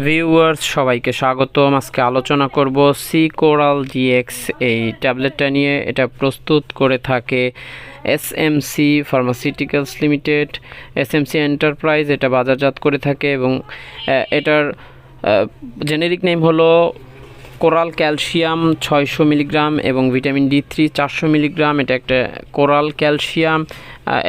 Viewers, সবাইকে স্বাগতম। আজকে আলোচনা করব সি কোরাল জিএক্স এই ট্যাবলেটটা নিয়ে। এটা প্রস্তুত করে থাকে S M C pharmaceuticals limited S M C enterprise এটা বাজারজাত করে থাকে এবং এটার জেনেরিক নেম হলো কোরাল ক্যালসিয়াম ছয়শো মিলিগ্রাম এবং ভিটামিন ডি থ্রি চারশো মিলিগ্রাম। এটা একটা কোরাল ক্যালসিয়াম।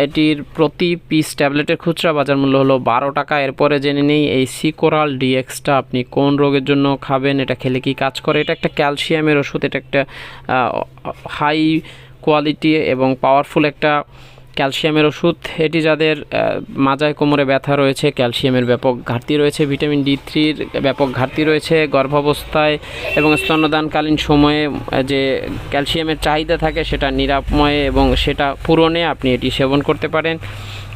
এটির প্রতি পিস ট্যাবলেটের খুচরা বাজার মূল্য হলো বারো টাকা। এরপরে জেনে নেই, এই সি কোরাল ডিএক্সটা আপনি কোন রোগের জন্য খাবেন, এটা খেলে কি কাজ করে? এটা একটা ক্যালসিয়ামের ওষুধ, এটা একটা হাই কোয়ালিটি এবং পাওয়ারফুল একটা ক্যালসিয়ামের ওষুধ, এটি যাদের মাজায় কোমরে ব্যথা রয়েছে, ক্যালসিয়ামের ব্যাপক ঘাটতি রয়েছে, ভিটামিন ডি থ্রির ব্যাপক ঘাটতি রয়েছে, গর্ভাবস্থায় এবং স্তন্যদানকালীন সময়ে যে ক্যালসিয়ামের চাহিদা থাকে সেটা নিরাময়ে এবং সেটা পূরণে আপনি এটি সেবন করতে পারেন।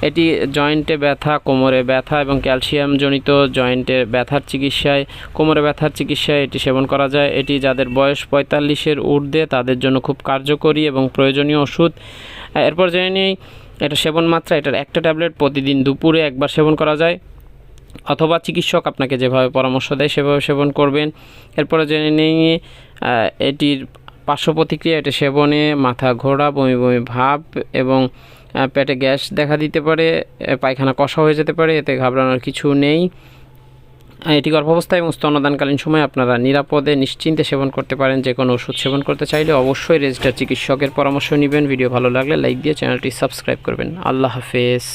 এটি জয়েন্টে ব্যথা, কোমরে ব্যথা এবং ক্যালসিয়ামজনিত জয়েন্টে ব্যথার চিকিৎসায়, কোমরে ব্যথার চিকিৎসায় এটি সেবন করা যায়। এটি যাদের বয়স পঁয়তাল্লিশের ঊর্ধ্বে তাদের জন্য খুব কার্যকরী এবং প্রয়োজনীয় ওষুধ। এরপর জেনে নিই, এটা সেবন মাত্রা, এটার একটা ট্যাবলেট প্রতিদিন দুপুরে একবার সেবন করা যায়। অথবা চিকিৎসক আপনাকে যেভাবে পরামর্শ দেয় সেভাবে সেবন করবেন। এরপরে জেনে নিই এটির পার্শ্ব প্রতিক্রিয়া, এটা সেবনে মাথা ঘোরা, বমি বমি ভাব এবং পেটে গ্যাস দেখা দিতে পারে পায়খানা কষা হয়ে যেতে পারে, এতে ঘাবড়ানোর কিছু নেই। এটি গর্ভাবস্থা এবং স্তন্যদানকালীন সময় আপনারা নিরাপদে, নিশ্চিন্তে সেবন করতে পারেন। যে কোনো ওষুধ সেবন করতে চাইলে অবশ্যই রেজিস্টার চিকিৎসকের পরামর্শ নেবেন। ভিডিও ভালো লাগলে লাইক দিয়ে চ্যানেলটি সাবস্ক্রাইব করবেন। আল্লাহ হাফেজ।